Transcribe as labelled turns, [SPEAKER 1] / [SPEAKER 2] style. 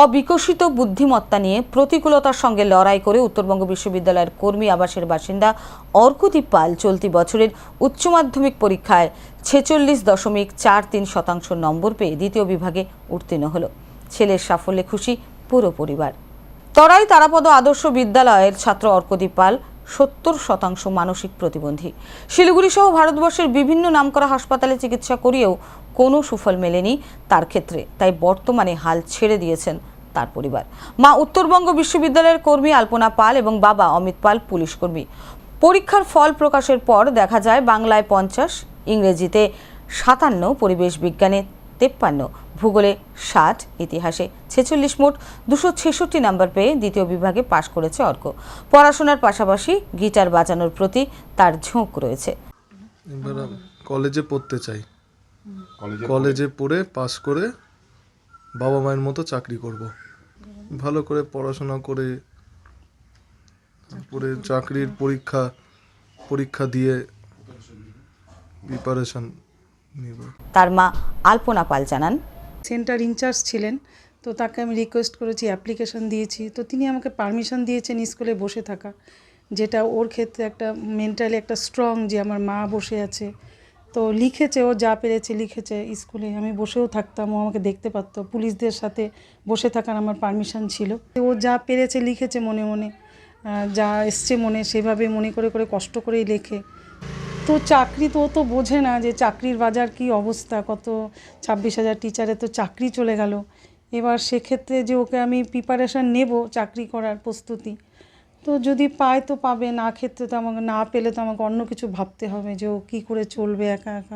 [SPEAKER 1] অবিকশিত বুদ্ধিমত্তা নিয়ে প্রতিকূলতার সঙ্গে লড়াই করে উত্তরবঙ্গ বিশ্ববিদ্যালয়ের কর্মী আবাসের বাসিন্দা অর্কদীপ পাল চলতি বছরের উচ্চ মাধ্যমিক পরীক্ষায় ছেচল্লিশ দশমিক চার তিন শতাংশ নম্বর পেয়ে দ্বিতীয় বিভাগে উত্তীর্ণ হল। ছেলের সাফল্যে খুশি পুরো পরিবার। তরাই তারাপদ আদর্শ বিদ্যালয়ের ছাত্র অর্কদীপ পাল সত্তর শতাংশ মানসিক প্রতিবন্ধী। শিলিগুড়ি সহ ভারতবর্ষের বিভিন্ন নামকরা হাসপাতালে চিকিৎসা করিয়েও কোনো সুফল মেলেনি তার ক্ষেত্রে, তাই বর্তমানে হাল ছেড়ে দিয়েছেন তার পরিবার। মা উত্তরবঙ্গ বিশ্ববিদ্যালয়ের কর্মী আলপনা পাল এবং বাবা অমিত পাল পুলিশ কর্মী। পরীক্ষার ফল প্রকাশের পর দেখা যায় বাংলায় পঞ্চাশ, ইংরেজিতে সাতান্ন পরিবেশ বিজ্ঞানে তেপ্পান্ন। ভূগোলে ষাট ইতিহাসে ছেচল্লিশ মোট দুশো ছেষট্টি নাম্বার পেয়ে দ্বিতীয় বিভাগে পাশ করেছে অর্ক। পড়াশোনার পাশাপাশি গিটার বাজানোর প্রতি তার ঝোঁক রয়েছে।
[SPEAKER 2] এবার কলেজে পড়তে চাই।
[SPEAKER 3] কলেজে
[SPEAKER 2] কলেজে পড়ে পাশ করে বাবা মায়ের মতো চাকরি করব। ভালো করে পড়াশোনা করে তারপরে চাকরির পরীক্ষা পরীক্ষা দিয়ে প্রিপারেশন
[SPEAKER 1] তার মা আলপনা পাল জানান।
[SPEAKER 4] সেন্টার ইনচার্জ ছিলেন তো তাকে আমি রিকোয়েস্ট করেছি অ্যাপ্লিকেশন দিয়েছি। তো তিনি আমাকে পারমিশন দিয়েছেন স্কুলে বসে থাকা যেটা ওর ক্ষেত্রে একটা মেন্টালি একটা স্ট্রং যে আমার মা বসে আছে। তো লিখেছে ও যা পেরেছে লিখেছে স্কুলে আমি বসেও থাকতাম ও আমাকে দেখতে পারতো। পুলিশদের সাথে বসে থাকার আমার পারমিশন ছিল। ও যা পেরেছে লিখেছে মনে মনে যা এসছে মনে সেভাবে মনে করে করে কষ্ট করেই লেখে। তো চাকরি তো তো বোঝে না যে চাকরির বাজার কি অবস্থা, কত ছাব্বিশ হাজার টিচারে তো চাকরি চলে গেল। এবার সেক্ষেত্রে যে ওকে আমি প্রিপারেশান নেব চাকরি করার প্রস্তুতি, তো যদি পায় তো পাবে, না ক্ষেত্রে তো আমাকে, না পেলে তো আমাকে অন্য কিছু ভাবতে হবে যে ও কী করে চলবে একা একা।